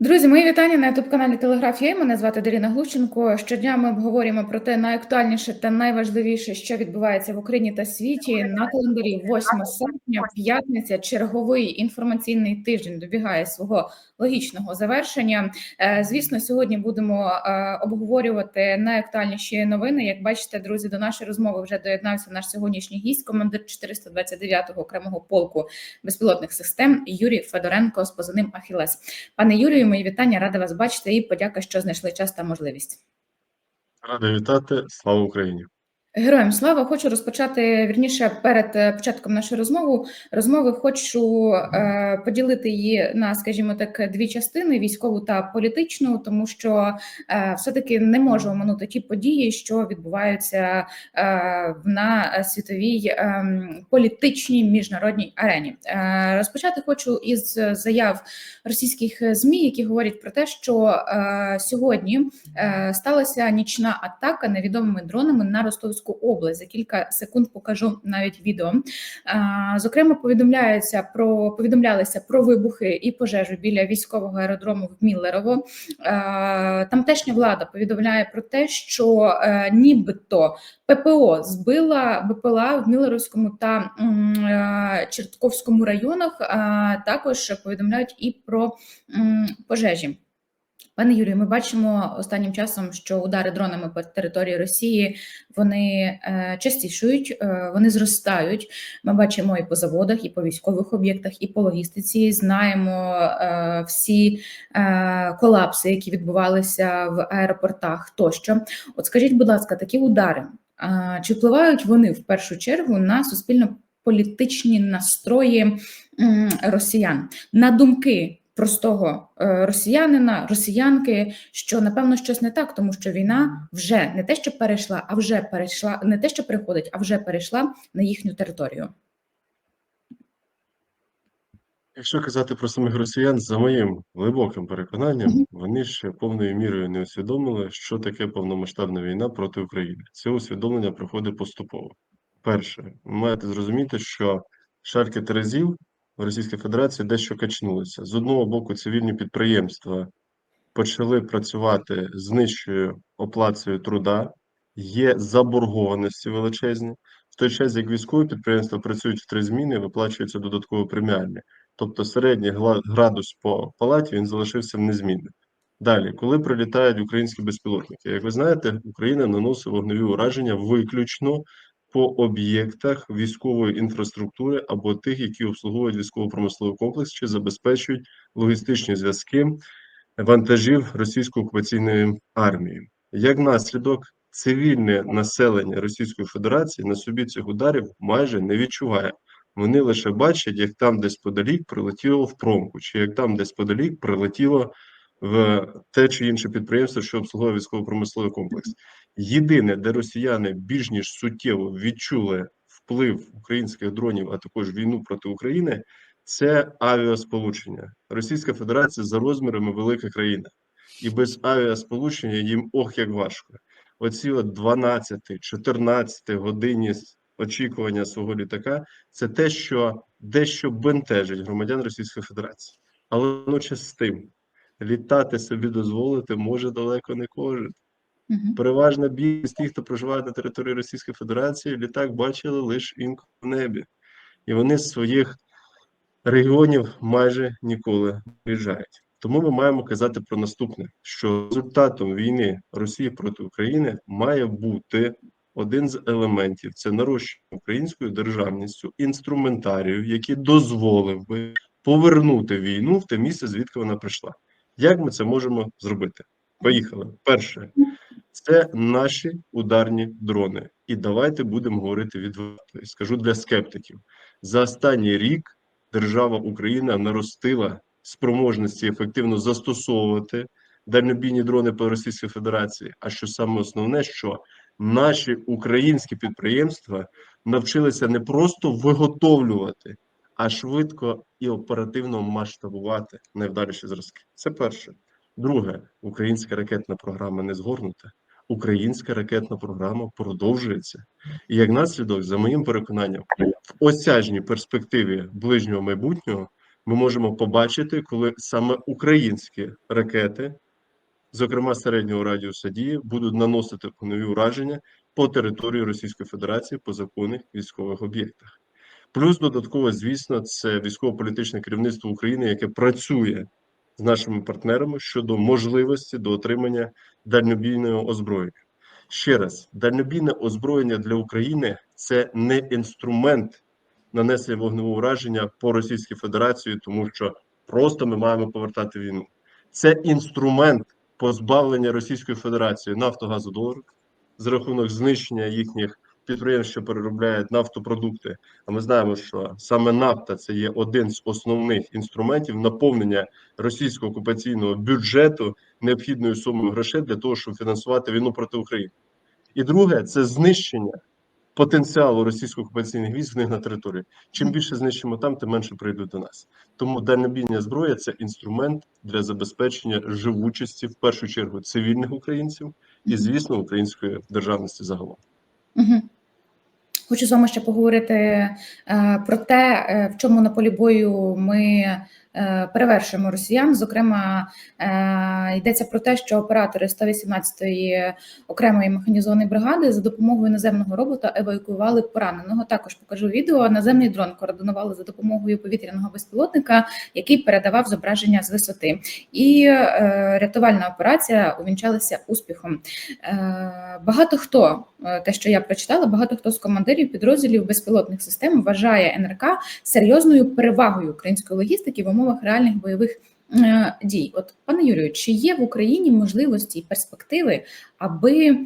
Друзі, мої вітання на youtube каналі Телеграф. Мене звати Даріна Глущенко. Щодня ми обговорюємо про те найактуальніше та найважливіше, що відбувається в Україні та світі. На календарі 8 серпня, п'ятниця, черговий інформаційний тиждень добігає свого логічного завершення. Е, Звісно, сьогодні будемо е, обговорювати найактуальніші новини. Як бачите, друзі, до нашої розмови вже доєднався наш сьогоднішній гість, командир 429-го окремого полку безпілотних систем Юрій Федоренко з позивним Ахілес. Пане Юрію, мої вітання, рада вас бачити і подяка, що знайшли час та можливість. Рада вітати. Слава Україні! Героям слава хочу розпочати вірніше перед е, початком нашої розмови. Розмови хочу е, поділити її на, скажімо так, дві частини: військову та політичну, тому що е, все-таки не можу оминути ті події, що відбуваються е, на світовій е, політичній міжнародній арені. Е, розпочати хочу із заяв російських змі, які говорять про те, що е, сьогодні е, сталася нічна атака невідомими дронами на Ростовську область. За кілька секунд покажу навіть відео. Зокрема, повідомляється про повідомлялися про вибухи і пожежу біля військового аеродрому в Міллерово. Тамтешня влада повідомляє про те, що е, нібито ППО збила БПЛА в Міллеровському та е, Чертковському районах. Також повідомляють і про пожежі. Пане Юрію, ми бачимо останнім часом, що удари дронами по території Росії вони е, частішують, е, вони зростають. Ми бачимо і по заводах, і по військових об'єктах, і по логістиці. Знаємо е, всі колапси, які відбувалися в аеропортах. Тощо, от скажіть, будь ласка, такі удари чи впливають вони в першу чергу на суспільно-політичні настрої росіян на думки? Простого е, росіянина, росіянки, що напевно щось не так, тому що війна вже не те, що перейшла, а вже перейшла, не те, що переходить, а вже перейшла на їхню територію. Якщо казати про самих росіян, за моїм глибоким переконанням, вони ще повною мірою не усвідомили, що таке повномасштабна війна проти України. Це усвідомлення проходить поступово. Перше, ви маєте зрозуміти, що шарки терезів в Російській Федерації дещо качнулися. З одного боку, цивільні підприємства почали працювати з нижчою оплатою труда, є заборгованості величезні. В той час, як військові підприємства працюють в три зміни, виплачуються додатково преміальні. Тобто середній градус по палаті він залишився в незмінним. Далі, коли прилітають українські безпілотники, як ви знаєте, Україна наносить вогневі ураження виключно по об'єктах військової інфраструктури або тих, які обслуговують військово-промисловий комплекс чи забезпечують логістичні зв'язки вантажів російської окупаційної армії. Як наслідок, цивільне населення Російської Федерації на собі цих ударів майже не відчуває. Вони лише бачать, як там десь подалік прилетіло в промку, чи як там десь подалік прилетіло в те чи інше підприємство, що обслуговує військово-промисловий комплекс. Єдине, де росіяни більш ніж суттєво відчули вплив українських дронів, а також війну проти України, це авіасполучення. Російська Федерація за розмірами велика країна, і без авіасполучення їм ох як важко. Оці от 12-14 годині очікування свого літака це те, що дещо бентежить громадян Російської Федерації, але водночас з тим літати собі дозволити може далеко не кожен. Угу. Переважна більшість тих, хто проживає на території Російської Федерації, літак бачили лише інколи в небі, і вони з своїх регіонів майже ніколи не виїжджають. Тому ми маємо казати про наступне: що результатом війни Росії проти України має бути один з елементів це нарощення українською державністю інструментарію, який дозволив би повернути війну в те місце, звідки вона прийшла. Як ми це можемо зробити? Поїхали. Перше, це наші ударні дрони. І давайте будемо говорити відверто. Скажу для скептиків: за останній рік держава Україна наростила спроможності ефективно застосовувати дальнобійні дрони по Російській Федерації. А що саме основне, що наші українські підприємства навчилися не просто виготовлювати, а швидко і оперативно масштабувати найвдаліші зразки. Це перше. Друге, українська ракетна програма не згорнута. Українська ракетна програма продовжується, і як наслідок, за моїм переконанням, в осяжній перспективі ближнього майбутнього ми можемо побачити, коли саме українські ракети, зокрема середнього радіуса дії, будуть наносити нові ураження по території Російської Федерації по законних військових об'єктах. Плюс додатково, звісно, це військово-політичне керівництво України, яке працює з нашими партнерами щодо можливості до отримання дальнобійного озброєння. Ще раз, дальнобійне озброєння для України це не інструмент нанесення вогневого ураження по Російській Федерації, тому що просто ми маємо повертати війну. Це інструмент позбавлення Російської Федерації нафтогазодоларок за рахунок знищення їхніх підприємств, що переробляють нафтопродукти. А ми знаємо, що саме нафта це є один з основних інструментів наповнення російського окупаційного бюджету необхідною сумою грошей для того, щоб фінансувати війну проти України. І друге це знищення потенціалу російсько-окупаційних військ в них на території. Чим більше знищимо там, тим менше прийдуть до нас. Тому дальнобійна зброя це інструмент для забезпечення живучості в першу чергу цивільних українців і, звісно, української державності загалом. Хочу з вами ще поговорити е, про те, е, в чому на полі бою ми перевершуємо росіян. Зокрема, е, йдеться про те, що оператори 118-ї окремої механізованої бригади за допомогою наземного робота евакуювали пораненого. Також покажу відео. Наземний дрон координували за допомогою повітряного безпілотника, який передавав зображення з висоти. І е, рятувальна операція увінчалася успіхом. Е, багато хто, е, те, що я прочитала, багато хто з командирів підрозділів безпілотних систем вважає НРК серйозною перевагою української логістики в умовах реальних бойових е, дій. От, пане Юрію, чи є в Україні можливості і перспективи, аби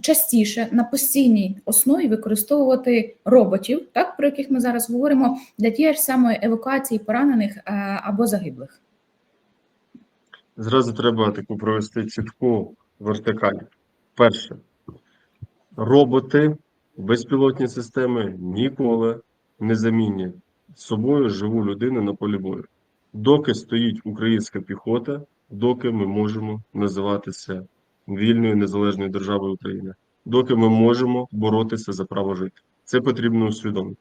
частіше на постійній основі використовувати роботів, так про яких ми зараз говоримо, для тієї ж самої евакуації поранених е, або загиблих? Зразу треба таку провести чітку вертикаль. Перше, роботи, безпілотні системи ніколи не замінять собою живу людину на полі бою. Доки стоїть українська піхота, доки ми можемо називатися вільною незалежною державою України, доки ми можемо боротися за право жити. Це потрібно усвідомити.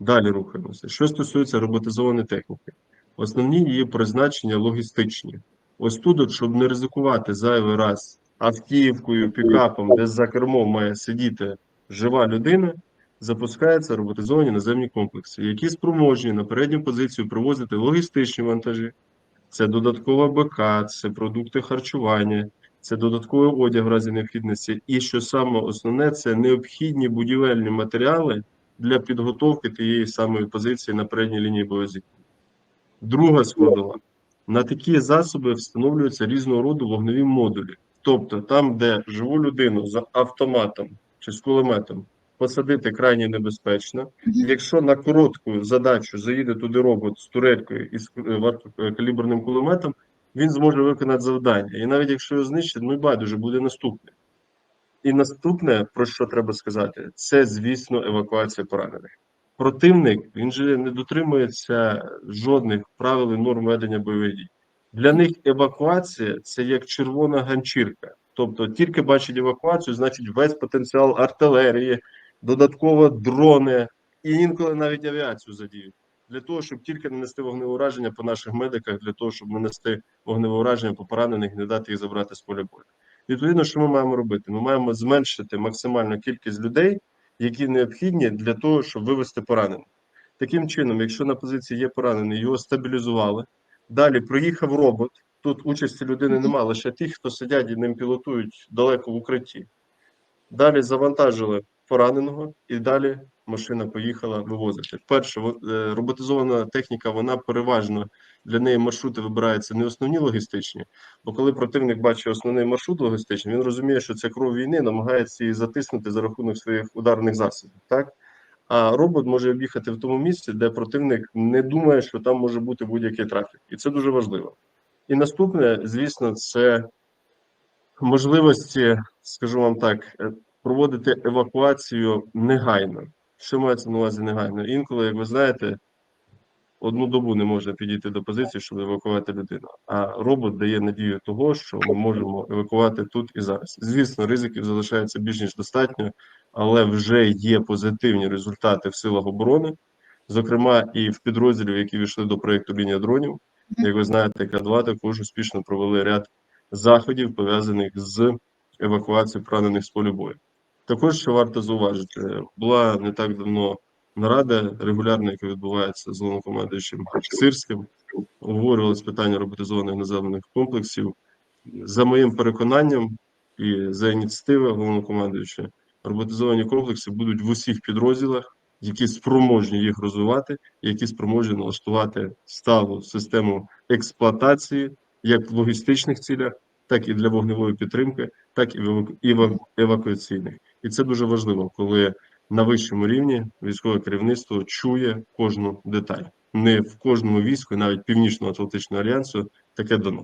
Далі рухаємося. Що стосується роботизованої техніки, основні її призначення логістичні. Ось тут, от, щоб не ризикувати зайвий раз автівкою, пікапом, де за кермом має сидіти жива людина, запускаються роботизовані наземні комплекси, які спроможні на передню позицію привозити логістичні вантажі. Це додаткова БК, це продукти харчування, це додатковий одяг в разі необхідності. І що саме основне, це необхідні будівельні матеріали для підготовки тієї самої позиції на передній лінії боєзіткнення. Друга складова. На такі засоби встановлюються різного роду вогневі модулі. Тобто, там, де живу людину з автоматом чи з кулеметом посадити крайне небезпечно. Якщо на коротку задачу заїде туди робот з турелькою і з е, варкокаліберним кулеметом, він зможе виконати завдання. І навіть якщо його знищать, ну байдуже буде наступне. І наступне, про що треба сказати, це, звісно, евакуація поранених. Противник він же не дотримується жодних правил і норм ведення бойових дій. Для них евакуація це як червона ганчірка. Тобто, тільки бачить евакуацію, значить весь потенціал артилерії, додатково дрони і інколи навіть авіацію задіють для того, щоб тільки нанести вогневе ураження по наших медиках, для того, щоб нанести вогневе ураження по поранених, не дати їх забрати з поля бою. Відповідно, що ми маємо робити? Ми маємо зменшити максимальну кількість людей, які необхідні для того, щоб вивести поранених. Таким чином, якщо на позиції є поранений, його стабілізували. Далі проїхав робот. Тут участі людини немає, лише ті, хто сидять і ним пілотують далеко в укритті. Далі завантажили пораненого, і далі машина поїхала вивозити. Перше, е, роботизована техніка, вона переважно для неї маршрути вибираються не основні логістичні, бо коли противник бачить основний маршрут логістичний, він розуміє, що це кров війни, намагається її затиснути за рахунок своїх ударних засобів. Так? А робот може об'їхати в тому місці, де противник не думає, що там може бути будь-який трафік. І це дуже важливо. І наступне, звісно, це можливості, скажу вам так, е, проводити евакуацію негайно. Що мається на увазі негайно? Інколи, як ви знаєте, одну добу не можна підійти до позиції, щоб евакувати людину. А робот дає надію того, що ми можемо евакувати тут і зараз. Звісно, ризиків залишається більш ніж достатньо, але вже є позитивні результати в силах оборони. зокрема і в підрозділів, які війшли до проєкту Лінія дронів. Як ви знаєте, К2 також успішно провели ряд заходів, пов'язаних з евакуацією поранених з полю бою. Також що варто зауважити, була не так давно нарада регулярна, яка відбувається з головнокомандуючим Сирським. Обговорювалось питання роботизованих наземних комплексів. За моїм переконанням і за ініціативи головнокомандуюча, роботизовані комплекси будуть в усіх підрозділах, які спроможні їх розвивати, які спроможні налаштувати сталу систему експлуатації як в логістичних цілях, так і для вогневої підтримки, так і в евакуаційних. І це дуже важливо, коли на вищому рівні військове керівництво чує кожну деталь. Не в кожному війську, навіть Північно-Атлантичного альянсу, таке дано.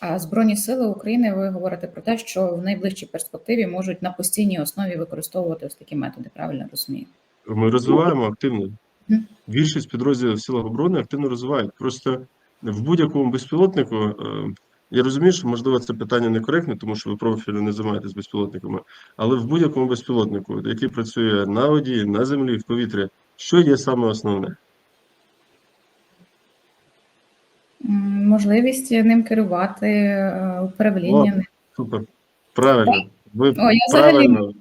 А Збройні сили України, ви говорите про те, що в найближчій перспективі можуть на постійній основі використовувати ось такі методи, правильно розумію? Ми розвиваємо активно. Більшість підрозділів в силах оборони активно розвивають. Просто в будь-якому безпілотнику. Я розумію, що можливо це питання некоректне, тому що ви профільно не займаєтесь безпілотниками. Але в будь-якому безпілотнику, який працює на воді, на землі, в повітрі, що є саме основне? Можливість ним керувати, е, управління. ним. Супер. Правильно. Ви О, я правильно,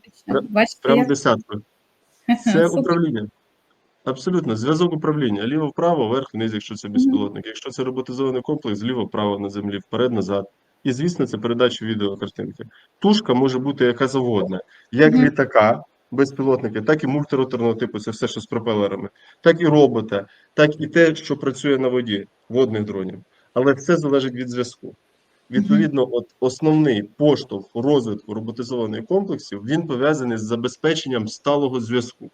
прямо десятку. Це Супер. управління. Абсолютно, зв'язок управління. Ліво-вправо, вверх, вниз, якщо це безпілотник. Якщо це роботизований комплекс, зліво-вправо на землі, вперед-назад. І, звісно, це передача відеокартинки. Тушка може бути яка завгодна, як Мгм. літака, безпілотники, так і мультироторного типу, це все, що з пропелерами, так і робота, так і те, що працює на воді, водних дронів. Але все залежить від зв'язку. Відповідно, от основний поштовх розвитку роботизованих комплексів він пов'язаний з забезпеченням сталого зв'язку.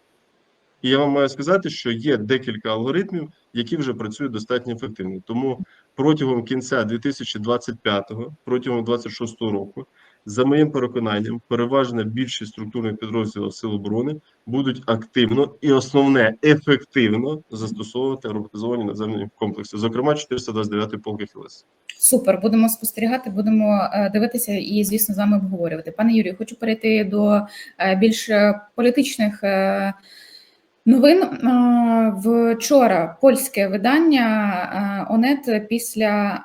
І я вам маю сказати, що є декілька алгоритмів, які вже працюють достатньо ефективно. Тому протягом кінця 2025-го, протягом 2026 року, за моїм переконанням, переважна більшість структурних підрозділів Сил оборони будуть активно і основне ефективно застосовувати роботизовані наземні комплекси, зокрема 429-й полк ХЛС. Супер, будемо спостерігати, будемо е, дивитися і, звісно, з вами обговорювати. Пане Юрію, хочу перейти до е, більш е, політичних новин. Вчора польське видання ОНЕТ після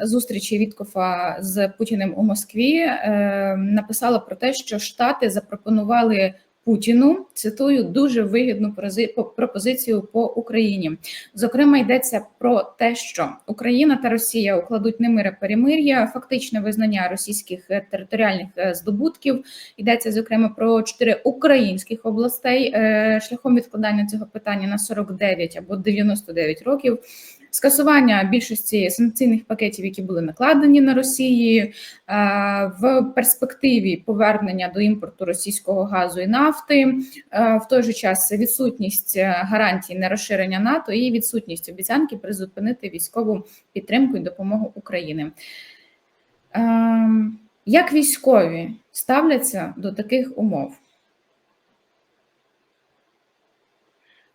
зустрічі Віткофа з Путіним у Москві е, написало про те, що Штати запропонували. Путіну цитую дуже вигідну пропозицію по Україні. Зокрема, йдеться про те, що Україна та Росія укладуть немире перемир'я, фактичне визнання російських е, територіальних е, здобутків. Йдеться зокрема про чотири українських областей е, шляхом відкладання цього питання на 49 або 99 років. Скасування більшості санкційних пакетів, які були накладені на Росії, е, в перспективі повернення до імпорту російського газу і нафти, е, в той же час відсутність е, гарантій нерозширення НАТО і відсутність обіцянки призупинити військову підтримку і допомогу Україні. Ем, Як військові ставляться до таких умов?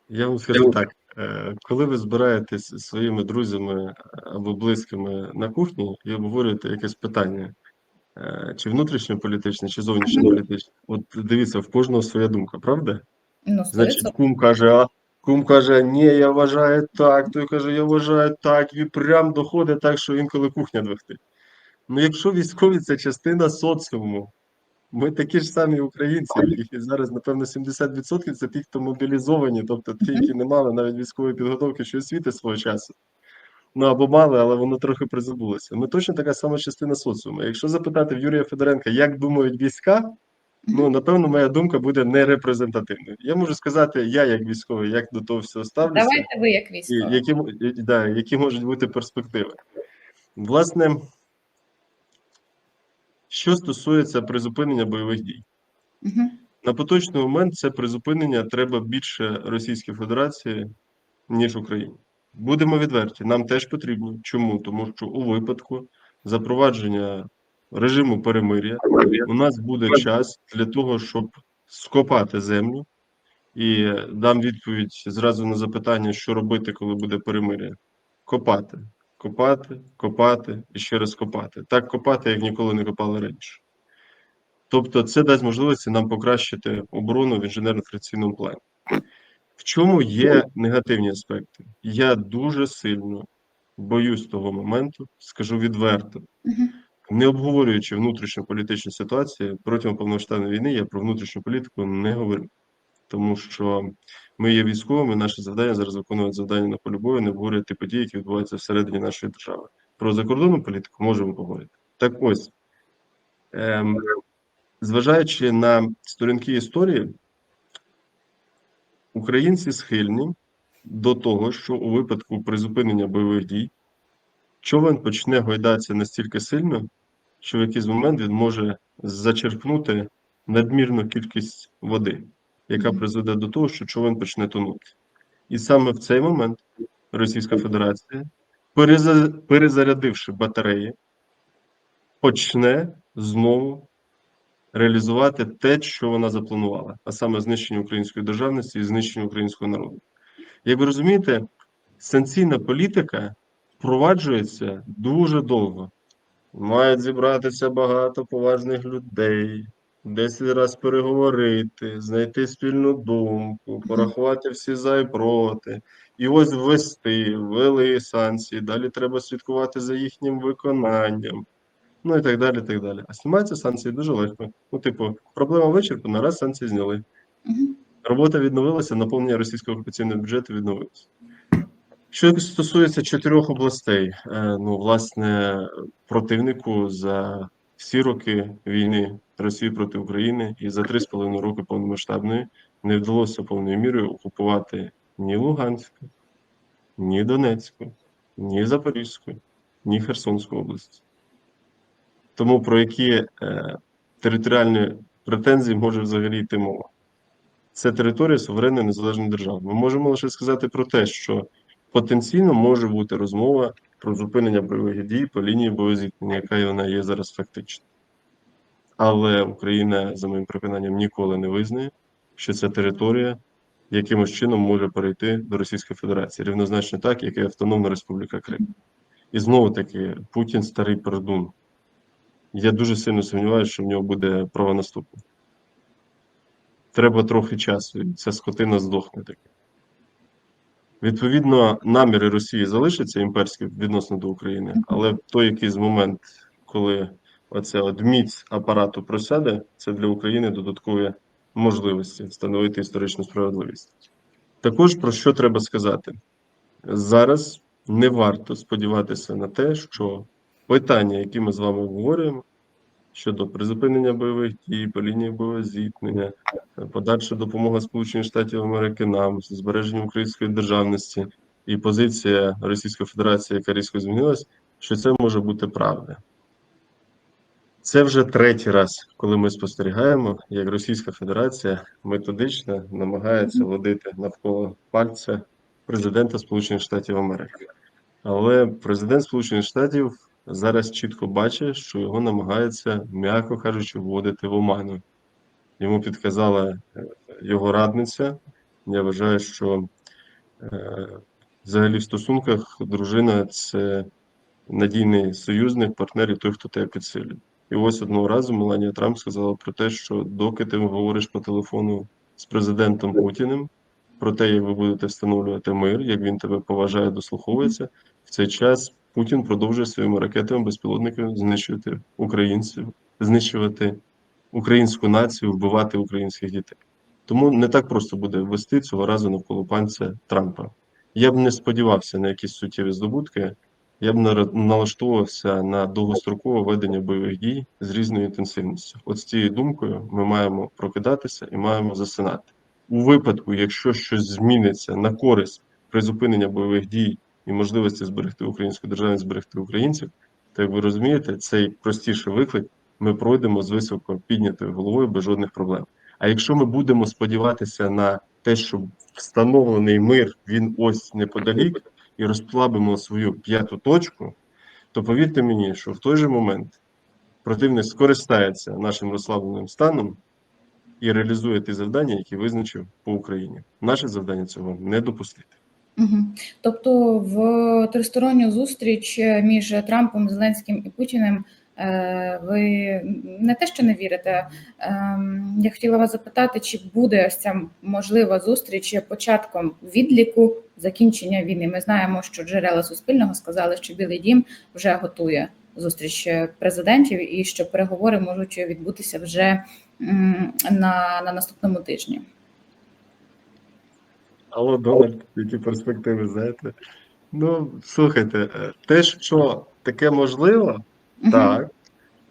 Я вам скажу так: коли ви збираєтесь зі своїми друзями або близькими на кухні і обговорюєте якесь питання, е, чи внутрішньополітичне, чи зовнішньополітичне, от дивіться, в кожного своя думка, правда? Ну, Значить, кум каже, а кум каже, ні, я вважаю так, той каже, я вважаю так, і прям доходить так, що інколи кухня двигти. Ну, якщо військові це частина соціуму, ми такі ж самі українці, і зараз, напевно, 70% це ті, хто мобілізовані, тобто ті, які не мали навіть військової підготовки чи освіти свого часу. Ну або мали, але воно трохи призабулося. Ми точно така сама частина соціуму. Якщо запитати в Юрія Федоренка, як думають війська, ну напевно, моя думка буде не репрезентативною. Я можу сказати, я як військовий, як до того всього ставлюся, Давайте ви як і військові. які, да, які можуть бути перспективи. Власне, що стосується призупинення бойових дій. Мгм. На поточний момент це призупинення треба більше Російській Федерації, ніж Україні. Будемо відверті, нам теж потрібно. Чому? Тому що у випадку запровадження режиму перемир'я у нас буде час для того, щоб скопати землю. І дам відповідь зразу на запитання, що робити, коли буде перемир'я. Копати, копати, копати і ще раз копати. Так копати, як ніколи не копали раніше. Тобто, це дасть можливість нам покращити оборону в інженерно-фрикційному плані. В чому є негативні аспекти? Я дуже сильно боюсь того моменту, скажу відверто, не обговорюючи внутрішньополітичну ситуацію протягом повномасштабної війни, я про внутрішню політику не говорю. Тому що ми є військовими, наше завдання зараз виконувати завдання на полі бою, не обговорювати події, які відбуваються всередині нашої держави. Про закордонну політику можемо поговорити. Так ось, ем, зважаючи на сторінки історії, українці схильні до того, що у випадку призупинення бойових дій човен почне гойдатися настільки сильно, що в якийсь момент він може зачерпнути надмірну кількість води, яка призведе до того, що човен почне тонути. І саме в цей момент Російська Федерація, перезарядивши батареї, почне знову реалізувати те, що вона запланувала, а саме знищення української державності і знищення українського народу. Як ви розумієте, санкційна політика впроваджується дуже довго. Мають зібратися багато поважних людей, десять раз переговорити, знайти спільну думку, порахувати всі за і проти. І ось ввести, ввели санкції, далі треба слідкувати за їхнім виконанням. Ну і так далі. так далі. А знімаються санкції дуже легко. Ну, типу, проблема вичерпана, раз санкції зняли. Робота відновилася, наповнення російського окупаційного бюджету відновилося. Що стосується чотирьох областей, е, ну, власне, противнику за всі роки війни Росії проти України і за три з половиною роки повномасштабної не вдалося повною мірою окупувати ні Луганську, ні Донецьку, ні Запорізьку, ні Херсонську область. Тому про які е, територіальні претензії може взагалі йти мова? Це територія суверенної незалежної держави. Ми можемо лише сказати про те, що потенційно може бути розмова про зупинення бойових дій по лінії боєзіткнення, яка вона є зараз фактично. Але Україна, за моїм переконанням, ніколи не визнає, що ця територія якимось чином може перейти до Російської Федерації, рівнозначно так, як і Автономна Республіка Крим. І знову таки, Путін старий пердун. Я дуже сильно сумніваюся, що в нього буде правонаступник. Треба трохи часу, і ця скотина здохне таки. Відповідно, наміри Росії залишаться імперські відносно до України, але в той якийсь момент, коли оця от міць апарату просяде, це для України додаткові можливості встановити історичну справедливість. Також про що треба сказати? Зараз не варто сподіватися на те, що питання, які ми з вами обговорюємо, щодо призупинення бойових дій, по лінії бойового зіткнення, подальша допомога Сполучених Штатів Америки нам, збереження української державності і позиція Російської Федерації, яка різко змінилась, що це може бути правда. Це вже третій раз, коли ми спостерігаємо, як Російська Федерація методично намагається водити навколо пальця президента Сполучених Штатів Америки. Але президент Сполучених Штатів зараз чітко бачить, що його намагаються, м'яко кажучи, вводити в оману. Йому підказала е, його радниця. Я вважаю, що е, взагалі в стосунках дружина це надійний союзник, партнер і той, хто тебе підсилює. І ось одного разу Меланія Трамп сказала про те, що доки ти говориш по телефону з президентом Путіним про те, як ви будете встановлювати мир, як він тебе поважає, дослуховується, в цей час Путін продовжує своїми ракетами безпілотниками знищувати українців, знищувати українську націю, вбивати українських дітей. Тому не так просто буде ввести цього разу навколо панця Трампа. Я б не сподівався на якісь суттєві здобутки. Я б налаштовувався на довгострокове ведення бойових дій з різною інтенсивністю. От з цією думкою ми маємо прокидатися і маємо засинати. У випадку, якщо щось зміниться на користь призупинення бойових дій і можливості зберегти українську державу, зберегти українців, то як ви розумієте, цей простіший виклик ми пройдемо з високо піднятою головою без жодних проблем. А якщо ми будемо сподіватися на те, що встановлений мир він ось неподалік, і розплавимо свою п'яту точку, то повірте мені, що в той же момент противник скористається нашим розслабленим станом і реалізує ті завдання, які визначив по Україні. Наше завдання цього не допустити. Мгм. Тобто в тристоронню зустріч між Трампом, Зеленським і Путіним Е, Ви не те, що не вірите. ем, Я хотіла вас запитати, чи буде ось ця можлива зустріч початком відліку закінчення війни. Ми знаємо, що джерела Суспільного сказали, що Білий Дім вже готує зустріч президентів і що переговори можуть відбутися вже на, на наступному тижні. Алло, Дональд, які перспективи, знаєте? Ну, слухайте, е, те, що таке можливо, Мгм. так,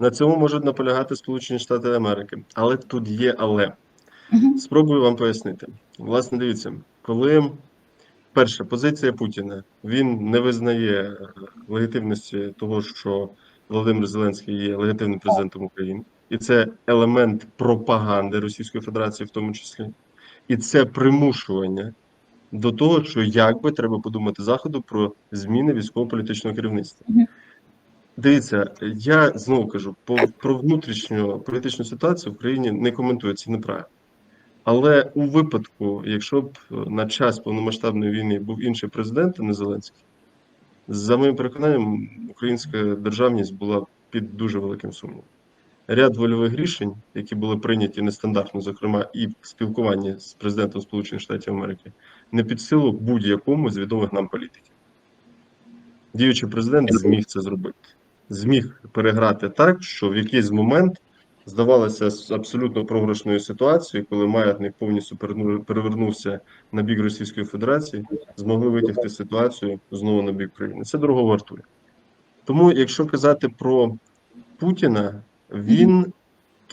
на цьому можуть наполягати Сполучені Штати Америки. Але тут є але. Мгм. Спробую вам пояснити. Власне, дивіться, коли перша позиція Путіна, він не визнає е, легітимності того, що Володимир Зеленський є легітимним президентом України, і це елемент пропаганди Російської Федерації, в тому числі, і це примушування до того, що якби треба подумати заходу про зміни військово-політичного керівництва. Дивіться, я знову кажу, по про внутрішню політичну ситуацію в Україні не коментую це неправильно. Але у випадку, якщо б е, на час повномасштабної війни був інший президент, а не Зеленський, за моїм переконанням, українська державність була під дуже великим сумнівом. Ряд вольових рішень, які були прийняті нестандартно, зокрема і в спілкуванні з президентом Сполучених Штатів Америки, не під силу будь-якому з відомих нам політиків. Діючий президент зміг це зробити. Зміг переграти так, що в якийсь момент здавалося абсолютно програшною ситуацією, коли маятник повністю перевернувся на бік Російської Федерації, змогли витягти ситуацію знову на бік України. Це дорого вартує. Тому, якщо казати про Путіна, він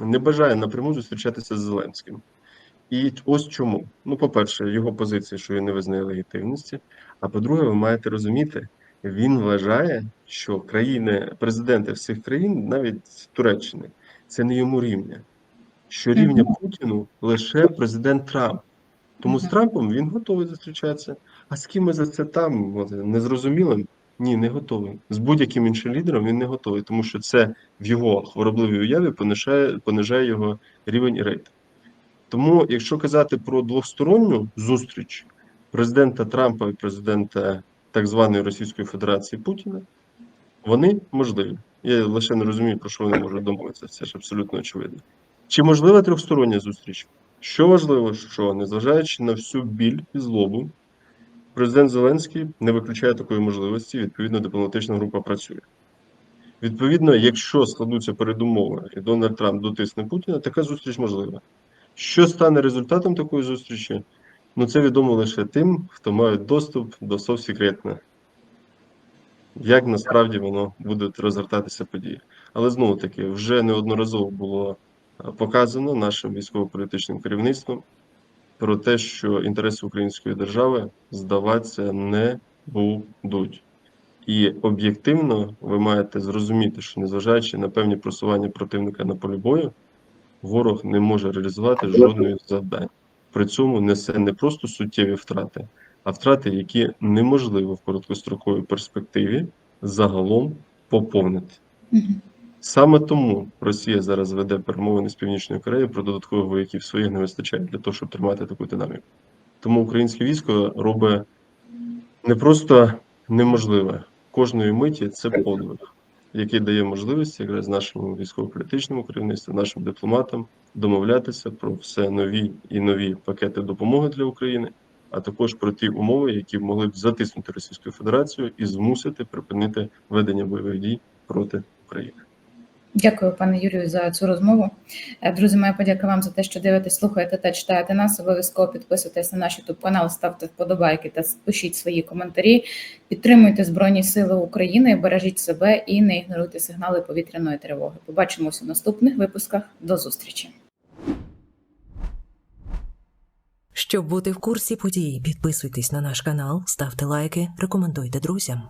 не бажає напряму зустрічатися з Зеленським. І ось чому. Ну, по-перше, його позиція, що він не визнає легітимності. А по-друге, ви маєте розуміти, він вважає, що країни, президенти всіх країн, навіть Туреччини, це не йому рівня. Що рівня Путіну лише президент Трамп. Тому з Трампом він готовий зустрічатися. А з ким за це там незрозумілим? Ні, не готовий. З будь-яким іншим лідером він не готовий, тому що це в його хворобливій уяві понижає, понижає його рівень і рейтинг. Тому, якщо казати про двосторонню зустріч президента Трампа і президента так званої Російської Федерації Путіна, вони можливі. Я лише не розумію, про що вони можуть домовитися. Це ж абсолютно очевидно. Чи можлива трьохстороння зустріч? Що важливо, що незважаючи на всю біль і злобу, президент Зеленський не виключає такої можливості, відповідно, дипломатична група працює. Відповідно, якщо складуться передумови і Дональд Трамп дотисне Путіна, така зустріч можлива. Що стане результатом такої зустрічі? Ну це відомо лише тим, хто має доступ до совсекретне. Як насправді воно буде розгортатися події. Але знову таки, вже неодноразово було е, показано нашим військово-політичним керівництвом про те, що інтереси української держави здаватися не будуть. І об'єктивно ви маєте зрозуміти, що незважаючи на певні просування противника на полі бою, ворог не може реалізувати жодної з завдань. При цьому несе не просто суттєві втрати, а втрати, які неможливо в короткостроковій перспективі загалом поповнити. Саме тому Росія зараз веде перемовини з Північною Кореєю про додаткових вояків своїх не вистачає для того, щоб тримати таку динаміку. Тому українське військо робить не просто неможливе кожної миті це подвиг, який дає можливість якраз нашому військово-політичному керівництву, нашим дипломатам домовлятися про все нові і нові пакети допомоги для України, а також про ті умови, які могли б затиснути Російську Федерацію і змусити припинити ведення бойових дій проти України. Дякую, пане Юрію, за цю розмову. Е, Друзі, моя подяка вам за те, що дивитесь, слухаєте та читаєте нас. Обов'язково підписуйтесь на наш YouTube канал, ставте вподобайки та пишіть свої коментарі. Підтримуйте Збройні Сили України, бережіть себе і не ігноруйте сигнали повітряної тривоги. Побачимося в наступних випусках. До зустрічі. Щоб бути в курсі подій, підписуйтесь на наш канал, ставте лайки, рекомендуйте друзям.